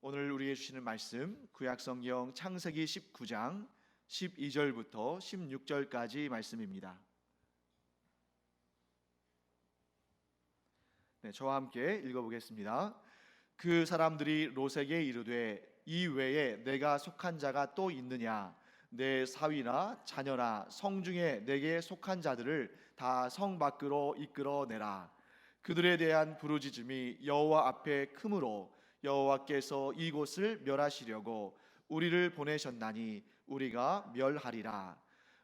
오늘 우리에게 주시는 말씀 구약 성경 창세기 19장 12절부터 16절까지 말씀입니다. 네, 저와 함께 읽어보겠습니다. 그 사람들이 롯에게 이르되 이 외에 내가 속한 자가 또 있느냐 내 사위나 자녀나 성 중에 내게 속한 자들을 다 성 밖으로 이끌어 내라 그들에 대한 부르짖음이 여호와 앞에 크므로 여호와께서 이곳을 멸하시려고 우리를 보내셨나니 우리가 멸하리라.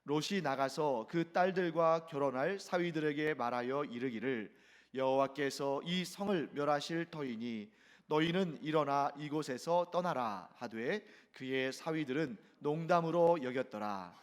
롯이 나가서 그 딸들과 결혼할 사위들에게 말하여 이르기를 여호와께서 이 성을 멸하실 터이니 너희는 일어나 이곳에서 떠나라 하되 그의 사위들은 농담으로 여겼더라.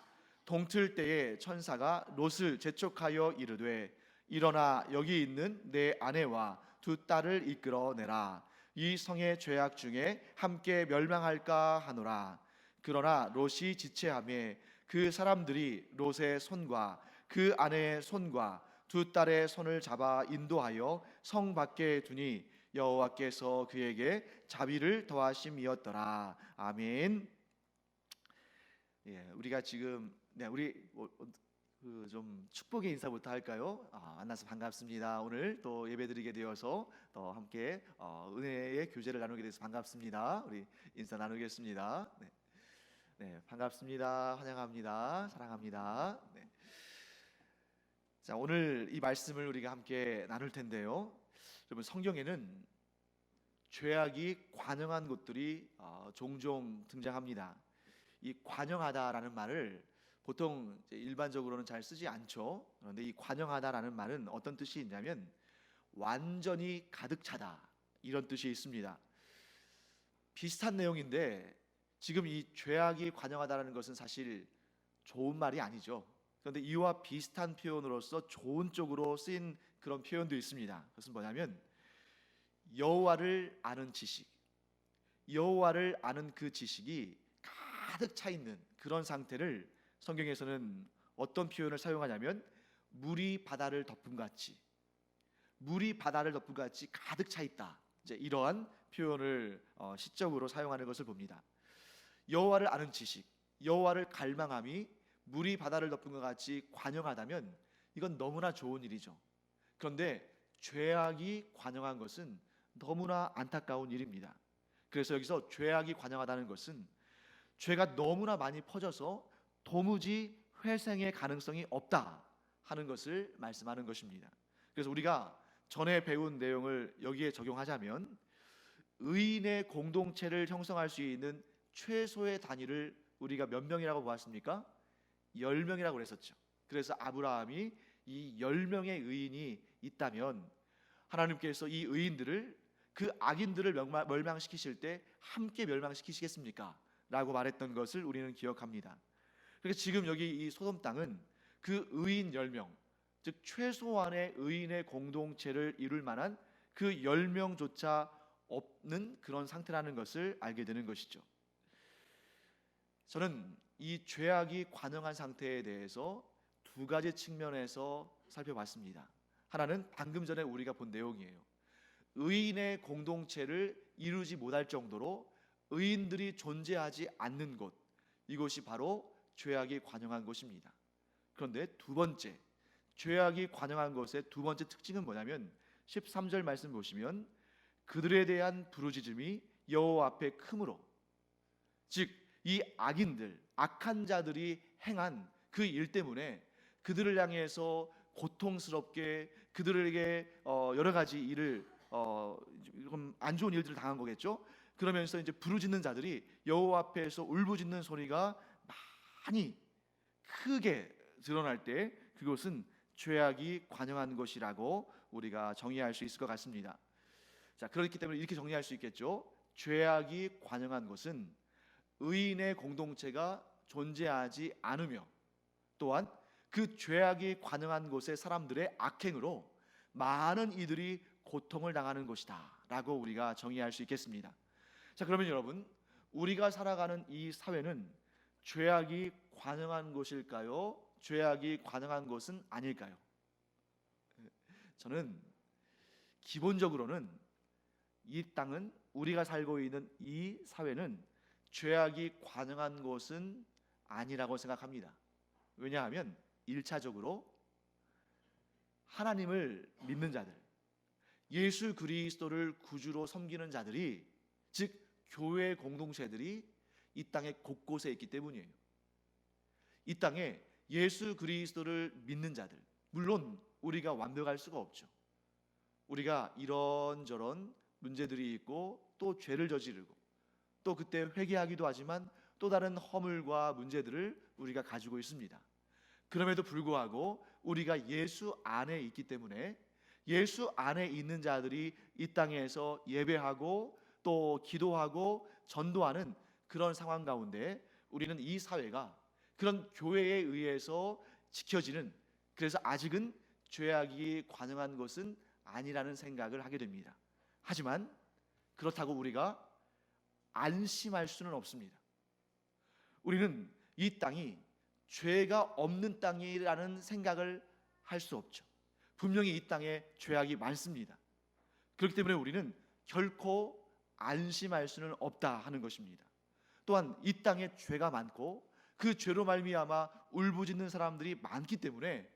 동틀 때에 천사가 롯을 재촉하여 이르되 일어나 여기 있는 내 아내와 두 딸을 이끌어 내라 이 성의 죄악 중에 함께 멸망할까 하노라 그러나 롯이 지체함에 그 사람들이 롯의 손과 그 아내의 손과 두 딸의 손을 잡아 인도하여 성 밖에 두니 여호와께서 그에게 자비를 더하심이었더라. 아멘. 예, 우리가 지금 네, 우리 그 좀 축복의 인사부터 할까요? 아, 만나서 반갑습니다. 오늘 또 예배드리게 되어서 또 함께 어, 은혜의 교제를 나누게 돼서 반갑습니다. 우리 인사 나누겠습니다. 네, 네 반갑습니다. 환영합니다. 사랑합니다. 네. 자, 오늘 이 말씀을 우리가 함께 나눌 텐데요. 여러분 성경에는 죄악이 관영한 곳들이 어, 종종 등장합니다. 이 관영하다라는 말을 보통 일반적으로는 잘 쓰지 않죠. 그런데 이 관영하다라는 말은 어떤 뜻이 있냐면 완전히 가득 차다 이런 뜻이 있습니다. 비슷한 내용인데 지금 이 죄악이 관영하다라는 것은 사실 좋은 말이 아니죠. 그런데 이와 비슷한 표현으로서 좋은 쪽으로 쓰인 그런 표현도 있습니다. 그것은 뭐냐면 여호와를 아는 지식, 여호와를 아는 그 지식이 가득 차 있는 그런 상태를 성경에서는 어떤 표현을 사용하냐면 물이 바다를 덮음 같이 물이 바다를 덮음 같이 가득 차 있다. 이제 이러한 표현을 어, 시적으로 사용하는 것을 봅니다. 여호와를 아는 지식, 여호와를 갈망함이 물이 바다를 덮은 것 같이 관영하다면 이건 너무나 좋은 일이죠. 그런데 죄악이 관영한 것은 너무나 안타까운 일입니다. 그래서 여기서 죄악이 관영하다는 것은 죄가 너무나 많이 퍼져서 도무지 회생의 가능성이 없다 하는 것을 말씀하는 것입니다. 그래서 우리가 전에 배운 내용을 여기에 적용하자면 의인의 공동체를 형성할 수 있는 최소의 단위를 우리가 몇 명이라고 보았습니까? 열 명이라고 그랬었죠. 그래서 아브라함이 이열 명의 의인이 있다면 하나님께서 이 의인들을 그 악인들을 멸망시키실 때 함께 멸망시키시겠습니까? 라고 말했던 것을 우리는 기억합니다. 그래서 지금 여기 이 소돔 땅은 그 의인 10명, 즉 최소한의 의인의 공동체를 이룰 만한 그 10명조차 없는 그런 상태라는 것을 알게 되는 것이죠. 저는 이 죄악이 관영한 상태에 대해서 두 가지 측면에서 살펴봤습니다. 하나는 방금 전에 우리가 본 내용이에요. 의인의 공동체를 이루지 못할 정도로 의인들이 존재하지 않는 곳, 이곳이 바로 죄악이 관영한 곳입니다. 그런데 두 번째, 죄악이 관영한 것의 두 번째 특징은 뭐냐면 13절 말씀 보시면 그들에 대한 부르짖음이 여호와 앞에 크므로 즉 이 악인들 악한 자들이 행한 그 일 때문에 그들을 향해서 고통스럽게 그들에게 어, 여러 가지 일을 어, 안 좋은 일들을 당한 거겠죠. 그러면서 이제 부르짖는 자들이 여호와 앞에서 울부짖는 소리가 많이 크게 드러날 때 그것은 죄악이 관영한 것이라고 우리가 정의할 수 있을 것 같습니다. 자, 그렇기 때문에 이렇게 정리할 수 있겠죠. 죄악이 관영한 것은 의인의 공동체가 존재하지 않으며 또한 그 죄악이 관영한 곳의 사람들의 악행으로 많은 이들이 고통을 당하는 것이다라고 우리가 정의할 수 있겠습니다. 자, 그러면 여러분, 우리가 살아가는 이 사회는 죄악이 관영한 곳일까요? 죄악이 관영한 곳은 아닐까요? 저는 기본적으로는 이 땅은 우리가 살고 있는 이 사회는 죄악이 관영한 곳은 아니라고 생각합니다. 왜냐하면 일차적으로 하나님을 믿는 자들, 예수 그리스도를 구주로 섬기는 자들이 즉 교회 공동체들이 이 땅의 곳곳에 있기 때문이에요. 이 땅에 예수 그리스도를 믿는 자들, 물론 우리가 완벽할 수가 없죠. 우리가 이런저런 문제들이 있고 또 죄를 저지르고 또 그때 회개하기도 하지만 또 다른 허물과 문제들을 우리가 가지고 있습니다. 그럼에도 불구하고 우리가 예수 안에 있기 때문에 예수 안에 있는 자들이 이 땅에서 예배하고 또 기도하고 전도하는 그런 상황 가운데 우리는 이 사회가 그런 교회에 의해서 지켜지는 그래서 아직은 죄악이 관영한 것은 아니라는 생각을 하게 됩니다. 하지만 그렇다고 우리가 안심할 수는 없습니다. 우리는 이 땅이 죄가 없는 땅이라는 생각을 할 수 없죠. 분명히 이 땅에 죄악이 많습니다. 그렇기 때문에 우리는 결코 안심할 수는 없다 하는 것입니다. 또한 이 땅에 죄가 많고 그 죄로 말미암아 울부짖는 사람들이 많기 때문에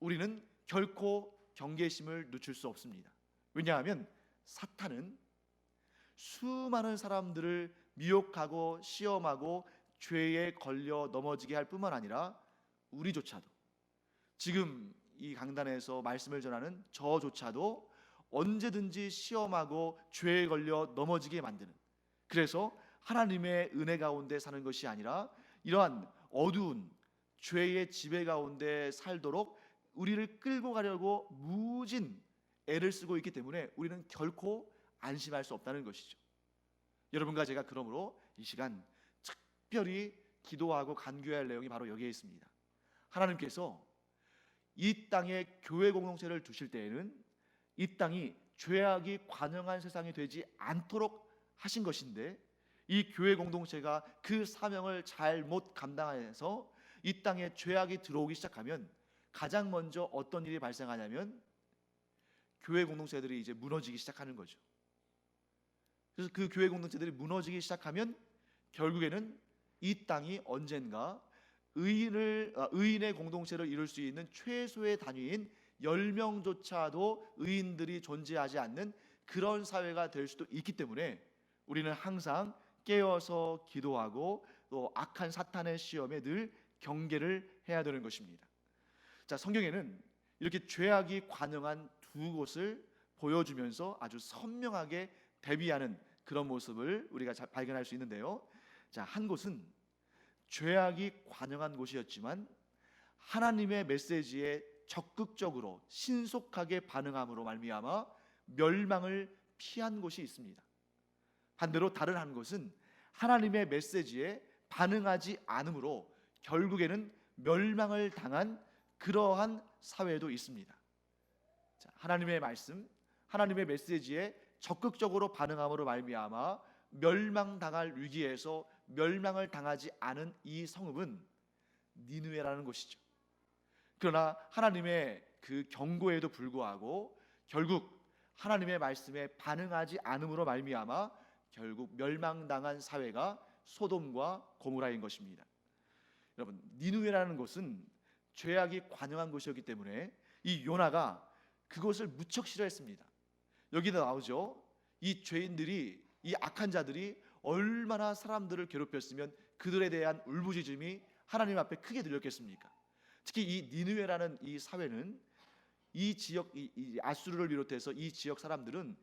우리는 결코 경계심을 늦출 수 없습니다. 왜냐하면 사탄은 수많은 사람들을 미혹하고 시험하고 죄에 걸려 넘어지게 할 뿐만 아니라 우리조차도 지금 이 강단에서 말씀을 전하는 저조차도 언제든지 시험하고 죄에 걸려 넘어지게 만드는 그래서 하나님의 은혜 가운데 사는 것이 아니라 이러한 어두운 죄의 지배 가운데 살도록 우리를 끌고 가려고 무진 애를 쓰고 있기 때문에 우리는 결코 안심할 수 없다는 것이죠. 여러분과 제가 그러므로 이 시간 특별히 기도하고 간구해야 할 내용이 바로 여기에 있습니다. 하나님께서 이 땅에 교회 공동체를 두실 때에는 이 땅이 죄악이 관영한 세상이 되지 않도록 하신 것인데 이 교회 공동체가 그 사명을 잘못 감당해서 이 땅에 죄악이 들어오기 시작하면 가장 먼저 어떤 일이 발생하냐면 교회 공동체들이 이제 무너지기 시작하는 거죠. 그래서 그 교회 공동체들이 무너지기 시작하면 결국에는 이 땅이 언젠가 의인을 아, 의인의 공동체를 이룰 수 있는 최소의 단위인 10명조차도 의인들이 존재하지 않는 그런 사회가 될 수도 있기 때문에 우리는 항상 깨어서 기도하고 또 악한 사탄의 시험에 늘 경계를 해야 되는 것입니다. 자, 성경에는 이렇게 죄악이 관영한 두 곳을 보여주면서 아주 선명하게 대비하는 그런 모습을 우리가 잘 발견할 수 있는데요. 자, 한 곳은 죄악이 관영한 곳이었지만 하나님의 메시지에 적극적으로 신속하게 반응함으로 말미암아 멸망을 피한 곳이 있습니다. 반대로 다른 한 곳은 하나님의 메시지에 반응하지 않으므로 결국에는 멸망을 당한 그러한 사회도 있습니다. 자, 하나님의 말씀, 하나님의 메시지에 적극적으로 반응함으로 말미암아 멸망당할 위기에서 멸망을 당하지 않은 이 성읍은 니누에라는 곳이죠. 그러나 하나님의 그 경고에도 불구하고 결국 하나님의 말씀에 반응하지 않음으로 말미암아 결국 멸망당한 사회가 소돔과 고모라인 것입니다. 여러분 니누에라는 곳은 죄악이 관영한 곳이었기 때문에 이 요나가 그것을 무척 싫어했습니다. 여기도 나오죠. 이 죄인들이 이 악한 자들이 얼마나 사람들을 괴롭혔으면 그들에 대한 울부짖음이 하나님 앞에 크게 들렸겠습니까? 특히 이 니누에라는 이 사회는 이 지역 이, 이 아수르를 비롯해서 이 지역 사람들은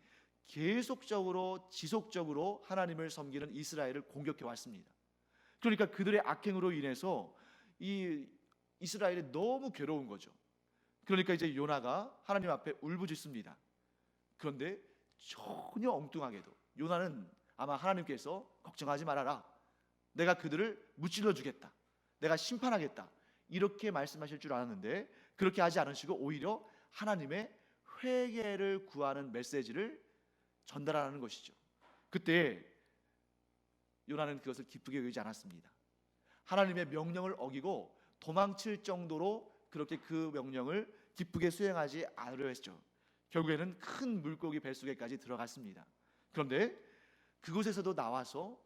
계속적으로 지속적으로 하나님을 섬기는 이스라엘을 공격해 왔습니다. 그러니까 그들의 악행으로 인해서 이 이스라엘이 너무 괴로운 거죠. 그러니까 이제 요나가 하나님 앞에 울부짖습니다. 그런데 전혀 엉뚱하게도 요나는 아마 하나님께서 걱정하지 말아라. 내가 그들을 무찔러 주겠다. 내가 심판하겠다. 이렇게 말씀하실 줄 알았는데 그렇게 하지 않으시고 오히려 하나님의 회개를 구하는 메시지를 전달하는 것이죠. 그때 요나는 그것을 기쁘게 여기지 않았습니다. 하나님의 명령을 어기고 도망칠 정도로 그렇게 그 명령을 기쁘게 수행하지 않으려 했죠. 결국에는 큰 물고기 뱃속에까지 들어갔습니다. 그런데 그곳에서도 나와서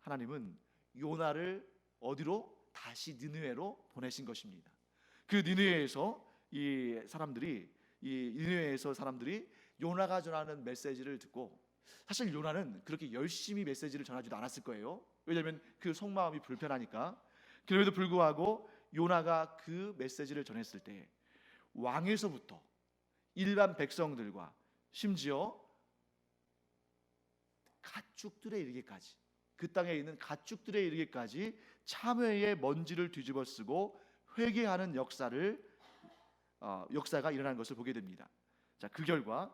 하나님은 요나를 어디로 다시 니느웨로 보내신 것입니다. 그 니느웨에서 이 사람들이 이 니느웨에서 사람들이 요나가 전하는 메시지를 듣고 사실 요나는 그렇게 열심히 메시지를 전하지도 않았을 거예요. 왜냐하면 그 속마음이 불편하니까. 그럼에도 불구하고 요나가 그 메시지를 전했을 때 왕에서부터 일반 백성들과 심지어 가축들에 이르기까지 그 땅에 있는 가축들에 이르기까지 참회의 먼지를 뒤집어 쓰고 회개하는 역사를 어, 역사가 일어난 것을 보게 됩니다. 자, 그 결과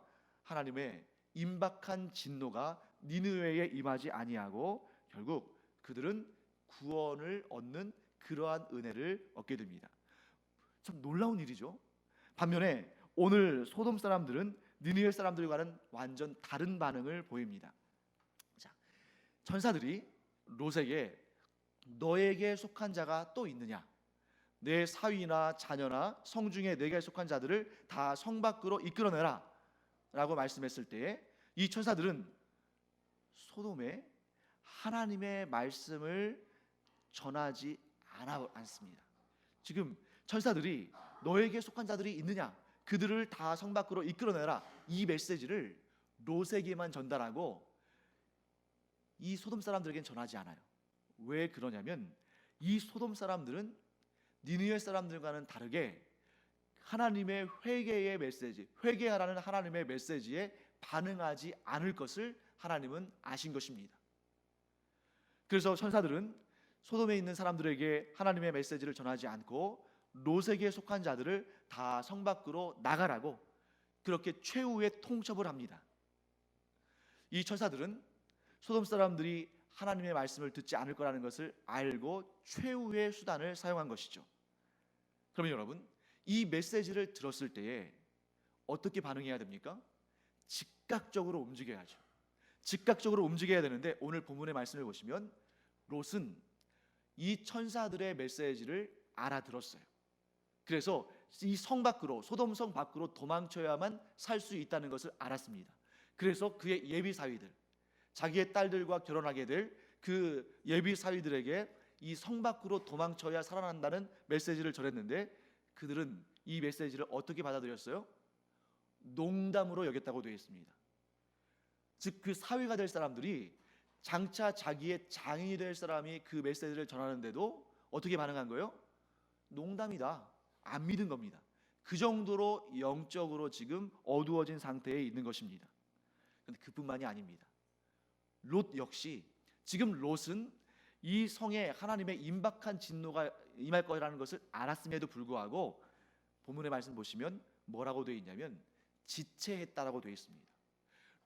하나님의 임박한 진노가 니느웨에 임하지 아니하고 결국 그들은 구원을 얻는 그러한 은혜를 얻게 됩니다. 참 놀라운 일이죠. 반면에 오늘 소돔 사람들은 니느웨 사람들과는 완전 다른 반응을 보입니다. 자, 천사들이 롯에게 너에게 속한 자가 또 있느냐? 내 사위나 자녀나 성중에 내게 속한 자들을 다 성 밖으로 이끌어내라. 라고 말씀했을 때에 이 천사들은 소돔에 하나님의 말씀을 전하지 않습니다. 지금 천사들이 너에게 속한 자들이 있느냐? 그들을 다 성 밖으로 이끌어내라. 이 메시지를 롯에게만 전달하고 이 소돔 사람들에겐 전하지 않아요. 왜 그러냐면 이 소돔 사람들은 니느웨 사람들과는 다르게 하나님의 회개의 메시지, 회개하라는 하나님의 메시지에 반응하지 않을 것을 하나님은 아신 것입니다. 그래서 천사들은 소돔에 있는 사람들에게 하나님의 메시지를 전하지 않고 롯에게 속한 자들을 다 성 밖으로 나가라고 그렇게 최후의 통첩을 합니다. 이 천사들은 소돔 사람들이 하나님의 말씀을 듣지 않을 거라는 것을 알고 최후의 수단을 사용한 것이죠. 그러면 여러분, 이 메시지를 들었을 때에 어떻게 반응해야 됩니까? 즉각적으로 움직여야죠. 즉각적으로 움직여야 되는데 오늘 본문의 말씀을 보시면 롯은 이 천사들의 메시지를 알아들었어요. 그래서 이 성 밖으로 소돔 성 밖으로 도망쳐야만 살 수 있다는 것을 알았습니다. 그래서 그의 예비 사위들 자기의 딸들과 결혼하게 될 그 예비 사위들에게 이 성 밖으로 도망쳐야 살아난다는 메시지를 전했는데 그들은 이 메시지를 어떻게 받아들였어요? 농담으로 여겼다고 되어 있습니다. 즉 그 사위가 될 사람들이 장차 자기의 장인이 될 사람이 그 메시지를 전하는데도 어떻게 반응한 거예요? 농담이다. 안 믿은 겁니다. 그 정도로 영적으로 지금 어두워진 상태에 있는 것입니다. 근데 그뿐만이 아닙니다. 롯 역시 지금 롯은 이 성에 하나님의 임박한 진노가 임할 거라는 것을 알았음에도 불구하고 본문의 말씀 보시면 뭐라고 되어 있냐면 지체했다라고 되어 있습니다.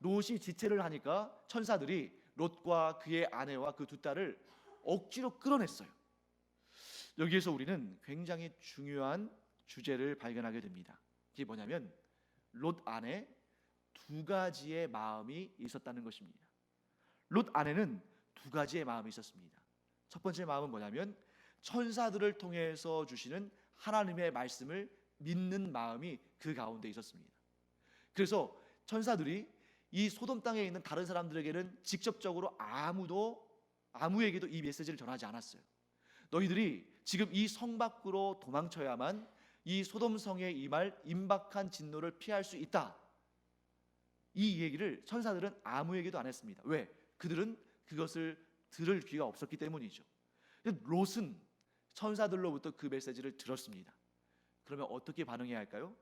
롯이 지체를 하니까 천사들이 롯과 그의 아내와 그 두 딸을 억지로 끌어냈어요. 여기에서 우리는 굉장히 중요한 주제를 발견하게 됩니다. 그게 뭐냐면 롯 안에 두 가지의 마음이 있었다는 것입니다. 롯 안에는 두 가지의 마음이 있었습니다. 첫 번째 마음은 뭐냐면 천사들을 통해서 주시는 하나님의 말씀을 믿는 마음이 그 가운데 있었습니다. 그래서 천사들이 이 소돔 땅에 있는 다른 사람들에게는 직접적으로 아무도 아무에게도 이 메시지를 전하지 않았어요. 너희들이 지금 이 성 밖으로 도망쳐야만 이 소돔 성에 임할 임박한 진노를 피할 수 있다. 이 얘기를 천사들은 아무에게도 안 했습니다. 왜? 그들은 그것을 들을 귀가 없었기 때문이죠. 롯은 천사들로부터 그 메시지를 들었습니다. 그러면 어떻게 반응해야 할까요?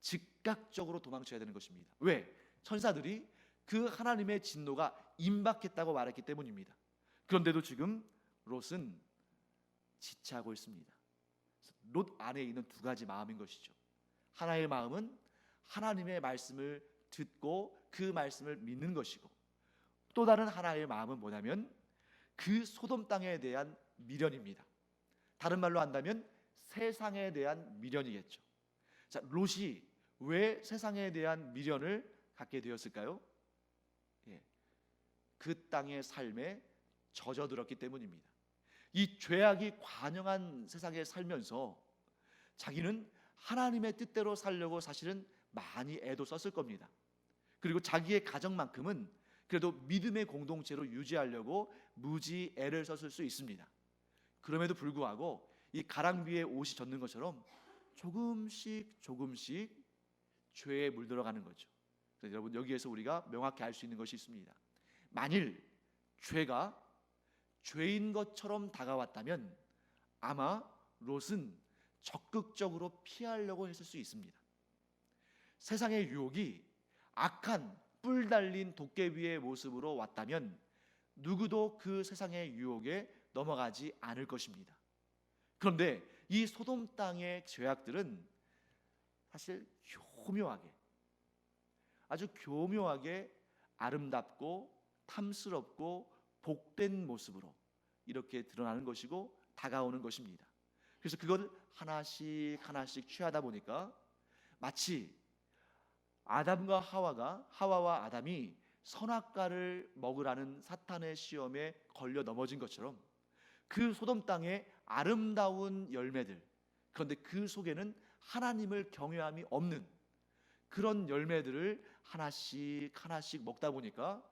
즉각적으로 도망쳐야 되는 것입니다. 왜? 천사들이 그 하나님의 진노가 임박했다고 말했기 때문입니다. 그런데도 지금 롯은 지체하고 있습니다. 롯 안에 있는 두 가지 마음인 것이죠. 하나의 마음은 하나님의 말씀을 듣고 그 말씀을 믿는 것이고 또 다른 하나의 마음은 뭐냐면 그 소돔 땅에 대한 미련입니다. 다른 말로 한다면 세상에 대한 미련이겠죠. 자, 롯이 왜 세상에 대한 미련을 갖게 되었을까요? 예. 그 땅의 삶에 젖어들었기 때문입니다. 이 죄악이 관영한 세상에 살면서 자기는 하나님의 뜻대로 살려고 사실은 많이 애도 썼을 겁니다. 그리고 자기의 가정만큼은 그래도 믿음의 공동체로 유지하려고 무지 애를 썼을 수 있습니다. 그럼에도 불구하고 이 가랑비에 옷이 젖는 것처럼 조금씩 조금씩 죄에 물들어가는 거죠. 그래서 여러분 여기에서 우리가 명확히 알 수 있는 것이 있습니다. 만일 죄가 죄인 것처럼 다가왔다면 아마 롯은 적극적으로 피하려고 했을 수 있습니다. 세상의 유혹이 악한 뿔 달린 도깨비의 모습으로 왔다면 누구도 그 세상의 유혹에 넘어가지 않을 것입니다. 그런데 이 소돔 땅의 죄악들은 사실 교묘하게 아주 교묘하게 아름답고 탐스럽고 복된 모습으로 이렇게 드러나는 것이고 다가오는 것입니다. 그래서 그걸 하나씩 하나씩 취하다 보니까 마치 아담과 하와가 하와와 아담이 선악과를 먹으라는 사탄의 시험에 걸려 넘어진 것처럼 그 소돔 땅의 아름다운 열매들 그런데 그 속에는 하나님을 경외함이 없는 그런 열매들을 하나씩 하나씩 먹다 보니까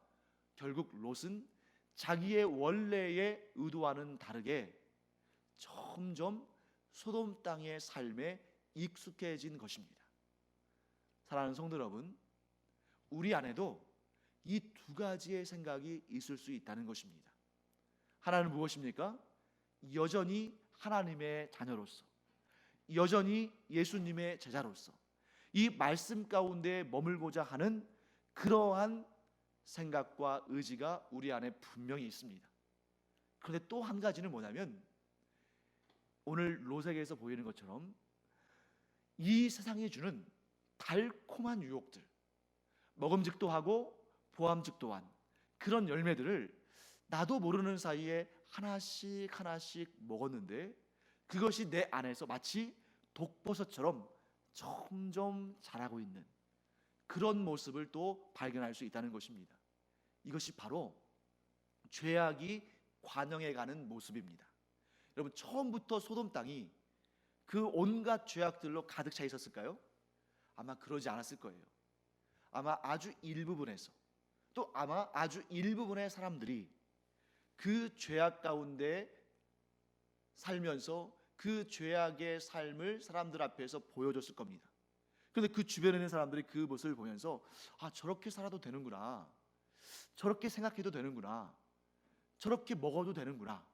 결국 롯은 자기의 원래의 의도와는 다르게 점점 소돔 땅의 삶에 익숙해진 것입니다. 사랑하는 성도 여러분, 우리 안에도 이 두 가지의 생각이 있을 수 있다는 것입니다. 하나는 무엇입니까? 여전히 하나님의 자녀로서, 여전히 예수님의 제자로서, 이 말씀 가운데 머물고자 하는 그러한 생각과 의지가 우리 안에 분명히 있습니다. 그런데 또 한 가지는 뭐냐면 오늘 로색에서 보이는 것처럼 이 세상이 주는 달콤한 유혹들, 먹음직도 하고 보암직도 한 그런 열매들을 나도 모르는 사이에 하나씩 하나씩 먹었는데 그것이 내 안에서 마치 독버섯처럼 점점 자라고 있는 그런 모습을 또 발견할 수 있다는 것입니다. 이것이 바로 죄악이 관영해 가는 모습입니다. 여러분 처음부터 소돔 땅이 그 온갖 죄악들로 가득 차 있었을까요? 아마 그러지 않았을 거예요. 아마 아주 일부분에서 또 아마 아주 일부분의 사람들이 그 죄악 가운데 살면서 그 죄악의 삶을 사람들 앞에서 보여줬을 겁니다. 그런데 그 주변에 있는 사람들이 그 모습을 보면서 아 저렇게 살아도 되는구나, 저렇게 생각해도 되는구나, 저렇게 먹어도 되는구나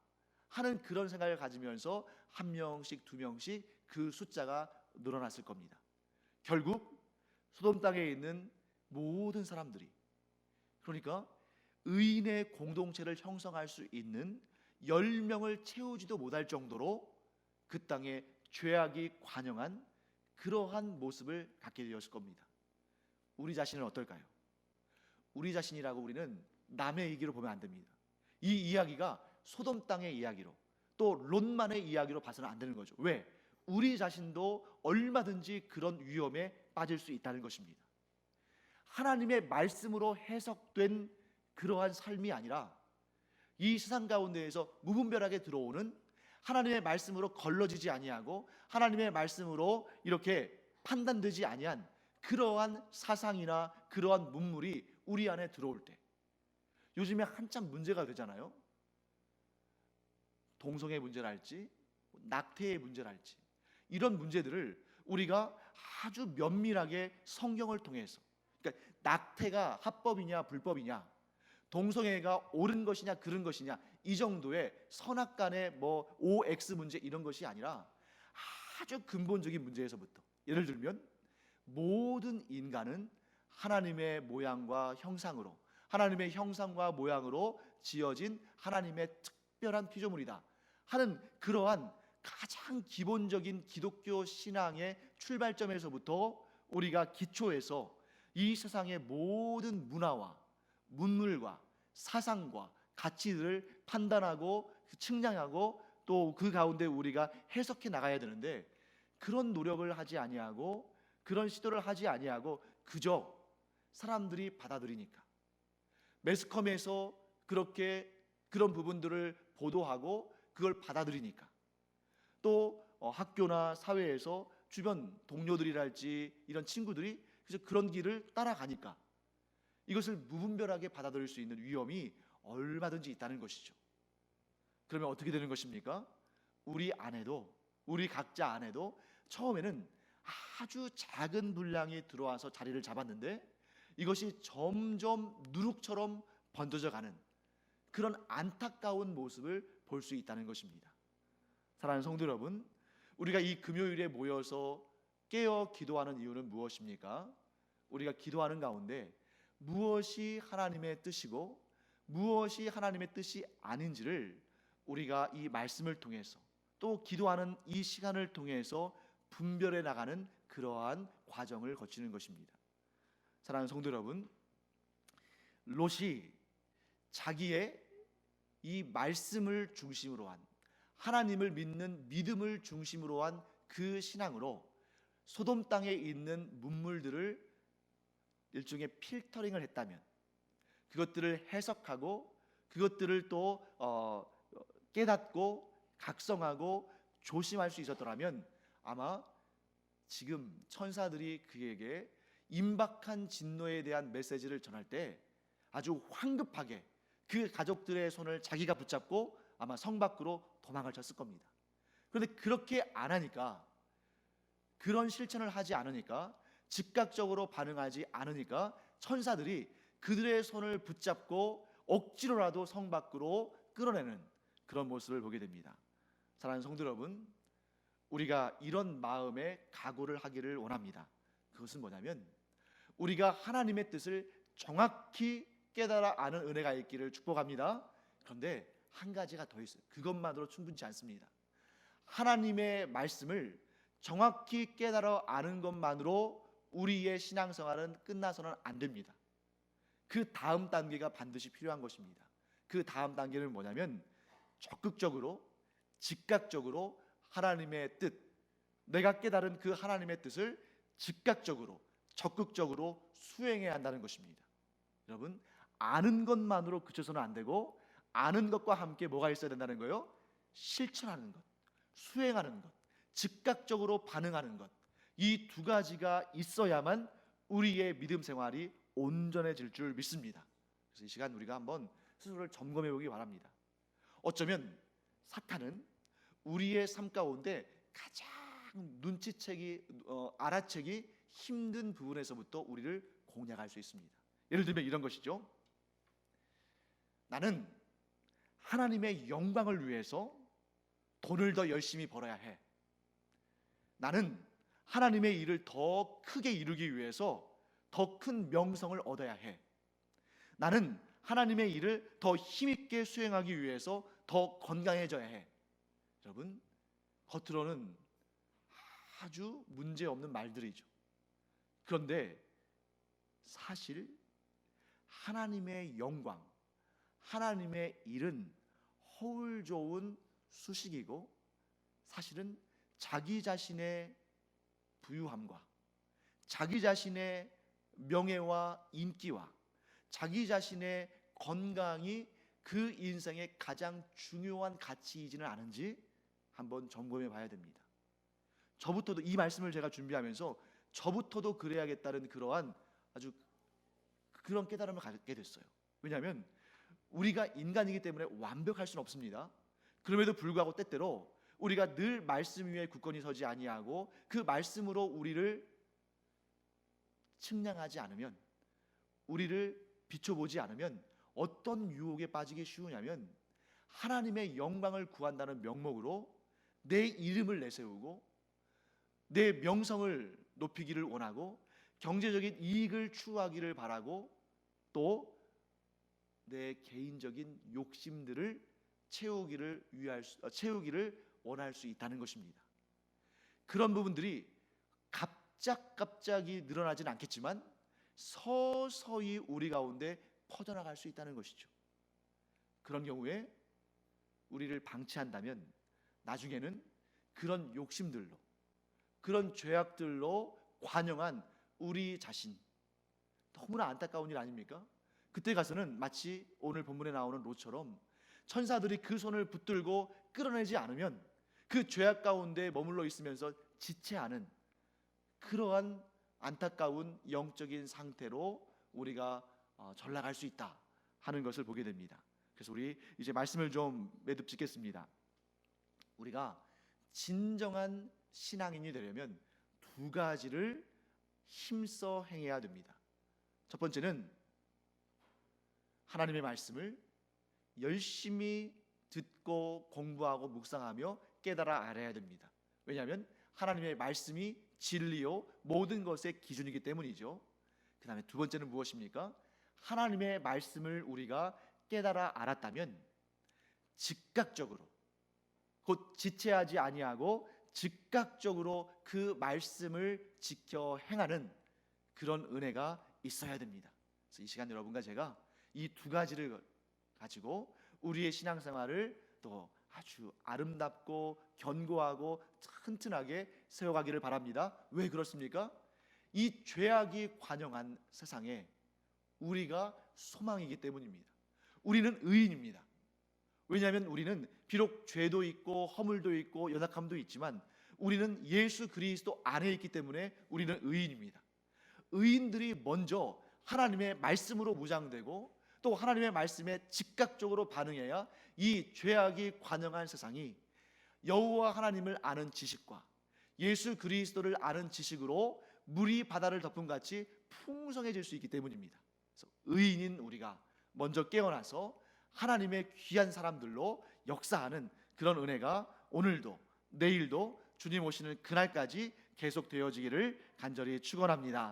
하는 그런 생각을 가지면서 한 명씩 두 명씩 그 숫자가 늘어났을 겁니다. 결국 소돔 땅에 있는 모든 사람들이 그러니까 의인의 공동체를 형성할 수 있는 열 명을 채우지도 못할 정도로 그 땅에 죄악이 관영한 그러한 모습을 갖게 되었을 겁니다. 우리 자신은 어떨까요? 우리 자신이라고 우리는 남의 얘기로 보면 안 됩니다. 이 이야기가 소돔 땅의 이야기로 또 롯만의 이야기로 봐서는 안 되는 거죠. 왜? 우리 자신도 얼마든지 그런 위험에 빠질 수 있다는 것입니다. 하나님의 말씀으로 해석된 그러한 삶이 아니라 이 세상 가운데에서 무분별하게 들어오는 하나님의 말씀으로 걸러지지 아니하고 하나님의 말씀으로 이렇게 판단되지 아니한 그러한 사상이나 그러한 문물이 우리 안에 들어올 때 요즘에 한참 문제가 되잖아요. 동성애 문제랄지 낙태의 문제랄지 이런 문제들을 우리가 아주 면밀하게 성경을 통해서 그러니까 낙태가 합법이냐 불법이냐 동성애가 옳은 것이냐 그른 것이냐 이 정도의 선악 간의 뭐 OX 문제 이런 것이 아니라 아주 근본적인 문제에서부터 예를 들면 모든 인간은 하나님의 모양과 형상으로 하나님의 형상과 모양으로 지어진 하나님의 특별한 피조물이다 하는 그러한 가장 기본적인 기독교 신앙의 출발점에서부터 우리가 기초에서 이 세상의 모든 문화와 문물과 사상과 가치들을 판단하고 측량하고 또 그 가운데 우리가 해석해 나가야 되는데 그런 노력을 하지 아니하고 그런 시도를 하지 아니하고 그저 사람들이 받아들이니까. 매스컴에서 그렇게 그런 부분들을 보도하고 그걸 받아들이니까 또 어, 학교나 사회에서 주변 동료들이랄지 이런 친구들이 그래서 그런 길을 따라가니까 이것을 무분별하게 받아들일 수 있는 위험이 얼마든지 있다는 것이죠. 그러면 어떻게 되는 것입니까? 우리 안에도 우리 각자 안에도 처음에는 아주 작은 분량이 들어와서 자리를 잡았는데 이것이 점점 누룩처럼 번져져 가는 그런 안타까운 모습을 볼 수 있다는 것입니다. 사랑하는 성도 여러분, 우리가 이 금요일에 모여서 깨어 기도하는 이유는 무엇입니까? 우리가 기도하는 가운데 무엇이 하나님의 뜻이고 무엇이 하나님의 뜻이 아닌지를 우리가 이 말씀을 통해서 또 기도하는 이 시간을 통해서 분별해 나가는 그러한 과정을 거치는 것입니다. 사랑하는 성도 여러분, 롯이 자기의 이 말씀을 중심으로 한 하나님을 믿는 믿음을 중심으로 한 그 신앙으로 소돔 땅에 있는 문물들을 일종의 필터링을 했다면 그것들을 해석하고 그것들을 또 어, 깨닫고 각성하고 조심할 수 있었더라면 아마 지금 천사들이 그에게 임박한 진노에 대한 메시지를 전할 때 아주 황급하게 그 가족들의 손을 자기가 붙잡고 아마 성 밖으로 도망을 쳤을 겁니다. 그런데 그렇게 안 하니까 그런 실천을 하지 않으니까 즉각적으로 반응하지 않으니까 천사들이 그들의 손을 붙잡고 억지로라도 성 밖으로 끌어내는 그런 모습을 보게 됩니다. 사랑하는 성도 여러분, 우리가 이런 마음의 각오를 하기를 원합니다. 그것은 뭐냐면 우리가 하나님의 뜻을 정확히 깨달아 아는 은혜가 있기를 축복합니다. 그런데 한 가지가 더 있어요. 그것만으로 충분치 않습니다. 하나님의 말씀을 정확히 깨달아 아는 것만으로 우리의 신앙생활은 끝나서는 안 됩니다. 그 다음 단계가 반드시 필요한 것입니다. 그 다음 단계는 뭐냐면 적극적으로 즉각적으로 하나님의 뜻 내가 깨달은 그 하나님의 뜻을 즉각적으로 적극적으로 수행해야 한다는 것입니다. 여러분 아는 것만으로 그쳐서는 안 되고 아는 것과 함께 뭐가 있어야 된다는 거요? 실천하는 것, 수행하는 것, 즉각적으로 반응하는 것. 이 두 가지가 있어야만 우리의 믿음 생활이 온전해질 줄 믿습니다. 그래서 이 시간 우리가 한번 스스로를 점검해 보기 바랍니다. 어쩌면 사탄은 우리의 삶 가운데 가장 눈치채기 어, 알아채기 힘든 부분에서부터 우리를 공략할 수 있습니다. 예를 들면 이런 것이죠. 나는 하나님의 영광을 위해서 돈을 더 열심히 벌어야 해. 나는 하나님의 일을 더 크게 이루기 위해서 더 큰 명성을 얻어야 해. 나는 하나님의 일을 더 힘있게 수행하기 위해서 더 건강해져야 해. 여러분, 겉으로는 아주 문제 없는 말들이죠. 그런데 사실 하나님의 영광, 하나님의 일은 허울 좋은 수식이고 사실은 자기 자신의 부유함과 자기 자신의 명예와 인기와 자기 자신의 건강이 그 인생의 가장 중요한 가치이지는 않은지 한번 점검해 봐야 됩니다. 저부터도 이 말씀을 제가 준비하면서 저부터도 그래야겠다는 그러한 아주 그런 깨달음을 갖게 됐어요. 왜냐하면 우리가 인간이기 때문에 완벽할 수는 없습니다. 그럼에도 불구하고 때때로 우리가 늘 말씀 위에 굳건히 서지 아니하고 그 말씀으로 우리를 측량하지 않으면 우리를 비춰보지 않으면 어떤 유혹에 빠지기 쉬우냐면 하나님의 영광을 구한다는 명목으로 내 이름을 내세우고 내 명성을 높이기를 원하고 경제적인 이익을 추구하기를 바라고 또 내 개인적인 욕심들을 채우기를 위할 수, 어, 채우기를 원할 수 있다는 것입니다. 그런 부분들이 갑작갑작이 늘어나지는 않겠지만 서서히 우리 가운데 퍼져나갈 수 있다는 것이죠. 그런 경우에 우리를 방치한다면 나중에는 그런 욕심들로 그런 죄악들로 관영한 우리 자신 너무나 안타까운 일 아닙니까? 그때 가서는 마치 오늘 본문에 나오는 롯처럼 천사들이 그 손을 붙들고 끌어내지 않으면 그 죄악 가운데 머물러 있으면서 지체하는 그러한 안타까운 영적인 상태로 우리가 어, 전락할 수 있다 하는 것을 보게 됩니다. 그래서 우리 이제 말씀을 좀 매듭 짓겠습니다. 우리가 진정한 신앙인이 되려면 두 가지를 힘써 행해야 됩니다. 첫 번째는 하나님의 말씀을 열심히 듣고 공부하고 묵상하며 깨달아 알아야 됩니다. 왜냐하면 하나님의 말씀이 진리요 모든 것의 기준이기 때문이죠. 그 다음에 두 번째는 무엇입니까? 하나님의 말씀을 우리가 깨달아 알았다면 즉각적으로 곧 지체하지 아니하고 즉각적으로 그 말씀을 지켜 행하는 그런 은혜가 있어야 됩니다. 그래서 이 시간 여러분과 제가 이 두 가지를 가지고 우리의 신앙생활을 또 아주 아름답고 견고하고 튼튼하게 세워가기를 바랍니다. 왜 그렇습니까? 이 죄악이 관영한 세상에 우리가 소망이기 때문입니다. 우리는 의인입니다. 왜냐하면 우리는 비록 죄도 있고 허물도 있고 연약함도 있지만 우리는 예수 그리스도 안에 있기 때문에 우리는 의인입니다. 의인들이 먼저 하나님의 말씀으로 무장되고 또 하나님의 말씀에 즉각적으로 반응해야 이 죄악이 관영한 세상이 여호와 하나님을 아는 지식과 예수 그리스도를 아는 지식으로 물이 바다를 덮은 같이 풍성해질 수 있기 때문입니다. 그래서 의인인 우리가 먼저 깨어나서 하나님의 귀한 사람들로 역사하는 그런 은혜가 오늘도 내일도 주님 오시는 그날까지 계속되어지기를 간절히 축원합니다.